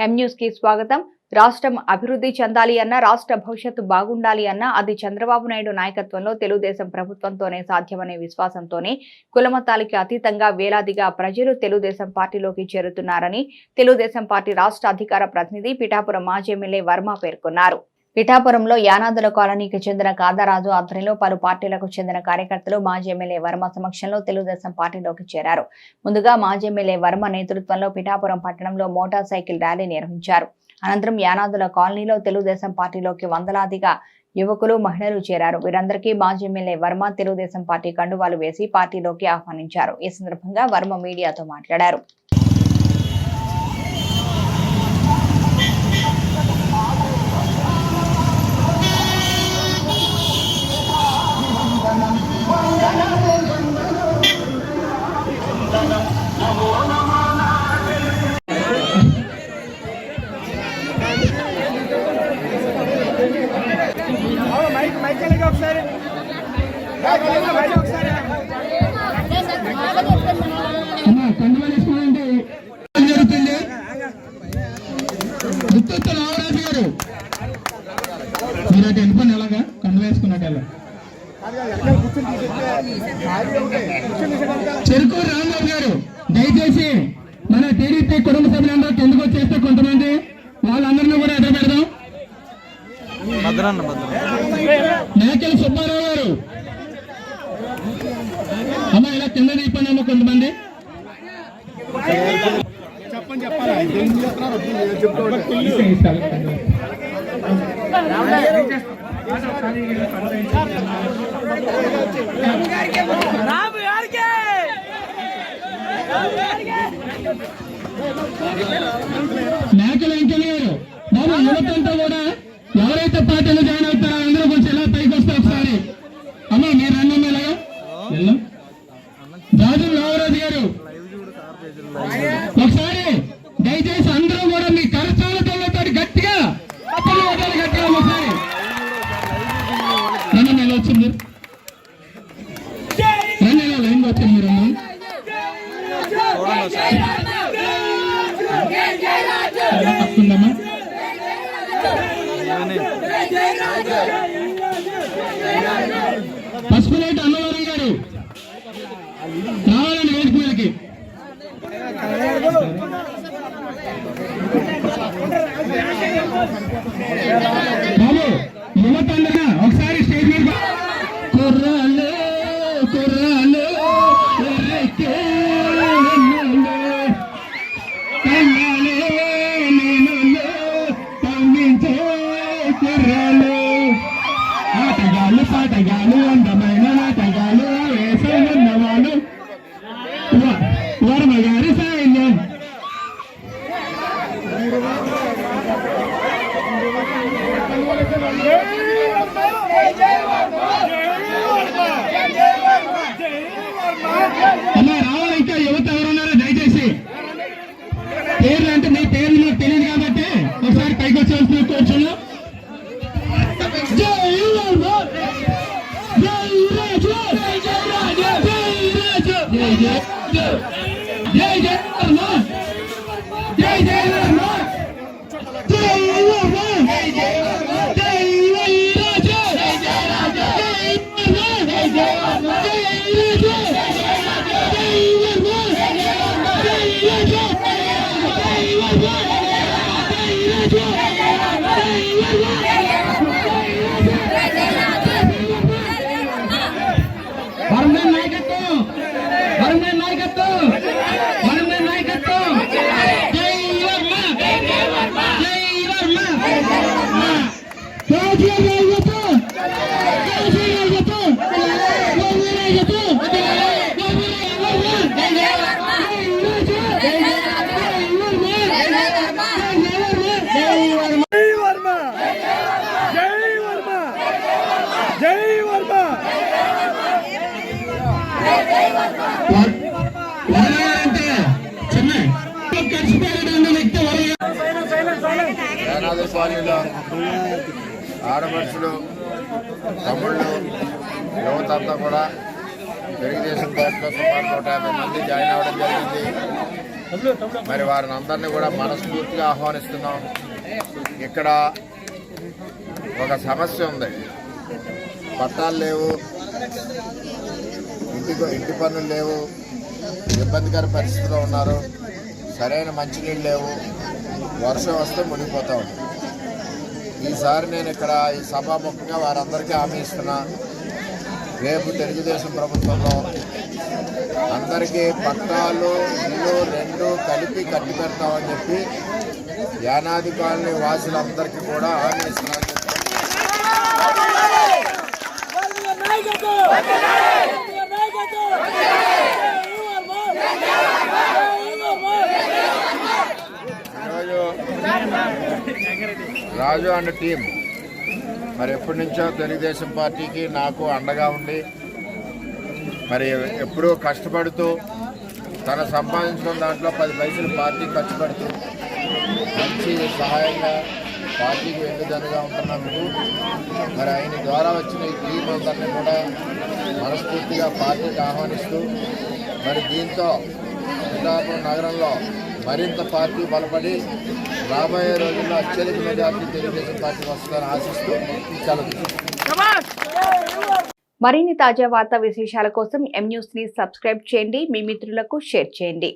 కి స్వాగతం. రాష్ట్రం అభివృద్ధి చెందాలి అన్న రాష్ట్ర భవిష్యత్తు బాగుండాలి అన్న అది చంద్రబాబు నాయుడు నాయకత్వంలో తెలుగుదేశం ప్రభుత్వంతోనే సాధ్యమనే విశ్వాసంతోనే కులమతాలకి అతీతంగా వేలాదిగా ప్రజలు తెలుగుదేశం పార్టీలోకి చేరుతున్నారని తెలుగుదేశం పార్టీ రాష్ట్ర అధికార ప్రతినిధి పిఠాపురం మాజీ ఎమ్మెల్యే వర్మ పేర్కొన్నారు. పిఠాపురంలో యానాదుల కాలనీకి చెందిన కాదారాజు ఆధ్వర్యంలో పలు పార్టీలకు చెందిన కార్యకర్తలు మాజీ ఎమ్మెల్యే వర్మ సమక్షంలో తెలుగుదేశం పార్టీలోకి చేరారు. ముందుగా మాజీ ఎమ్మెల్యే వర్మ నేతృత్వంలో పిఠాపురం పట్టణంలో మోటార్ సైకిల్ ర్యాలీ నిర్వహించారు. అనంతరం యానాదుల కాలనీలో తెలుగుదేశం పార్టీలోకి వందలాదిగా యువకులు మహిళలు చేరారు. వీరందరికీ మాజీ ఎమ్మెల్యే వర్మ తెలుగుదేశం పార్టీ కండువాలు వేసి పార్టీలోకి ఆహ్వానించారు. ఈ సందర్భంగా వర్మ మీడియాతో మాట్లాడారు. ఎలా చెరుకు రామరాజు గారు దయచేసి మన టీడీపీ కుటుంబ సభ్యులందరూ కిందకు వచ్చేస్తే కొంతమంది వాళ్ళందరినీ కూడా ఎదురు పెడదాం. భద్రన్న భద్రన్న మేకల సుబ్బారావు గారు. అమ్మ ఇలా కింద తీపండి అమ్మ కొంతమంది. చెప్పని చెప్పాలి. మేకల వెంకయ్య గారు బాబు యువతంతా కూడా ఎవరైతే పార్టీలో జాయిన్ అవుతారో అందరూ కొంచెం ఎలా పైకి వస్తే ఒకసారి. అమ్మ మీరు రండి అమ్మ రాజు రామరాజు గారు. ఒకసారి దయచేసి ఇలా పసుపులేటి అన్నవరం గారు. రావాలండి వేదిక మీదకి బాబు యువతండ్రిగా ఒకసారి స్టేజ్ మీద బా- కుర్రాళ్ళు కుర్రాళ్ళు వ- వర్మ గారి సైన్యం Yeah. వరగాలంటే చిన్న కలిసిపోయిన వ్యక్తి ఆడపడుచులు తమ్ముళ్ళు యువత అంతా కూడా తెలుగుదేశం పార్టీలో సుమారు నూట యాభై మంది జాయిన్ అవ్వడం జరిగింది. మరి వారిని అందరినీ కూడా మనస్ఫూర్తిగా ఆహ్వానిస్తున్నాం. ఇక్కడ ఒక సమస్య ఉంది. పట్టాలు లేవు. ఇంటికి ఇంటి పనులు లేవు? ఇబ్బందికర పరిస్థితిలో ఉన్నారు. సరైన మంచినీళ్ళు లేవు. వర్షం వస్తే మునిగిపోతా ఉంది. ఈసారి నేను ఇక్కడ ఈ సభాముఖంగా వారందరికీ హామీ ఇస్తున్నా. రేపు తెలుగుదేశం ప్రభుత్వంలో అందరికీ పట్టాలు ఇల్లు రెండు కలిపి కట్టి పెడతామని చెప్పి యానాది కాలనీ వాసులందరికీ కూడా హామీ ఇస్తున్నామని చెప్పి ఈరోజు రాజు అండ్ టీం మరి ఎప్పటి నుంచో తెలుగుదేశం పార్టీకి నాకు అండగా ఉండి మరి ఎప్పుడూ కష్టపడుతూ తన సంపాదించుకున్న దాంట్లో పది పైసలు పార్టీ ఖర్చు పెడుతూ మంచి సహాయంగా పార్టీకి వెన్నుదన్నుగా ఉంటున్నందుకు మరి ఆయన ద్వారా వచ్చిన ఈ టీం అందరినీ కూడా మనస్ఫూర్తిగా పార్టీకి ఆహ్వానిస్తూ మరి దీంతో పిఠాపురం నగరంలో మరింత పార్టీ బలపడి రాబోయే రోజుల్లో అత్యధిక మెజార్టీ తెలుగుదేశం పార్టీ వస్తుందని ఆశిస్తూ సెలవు మరిన్ని తాజా వార్తా విశేషాల కోసం ఎం న్యూస్ని సబ్స్క్రైబ్ చేయండి. మీ మిత్రులకు షేర్ చేయండి.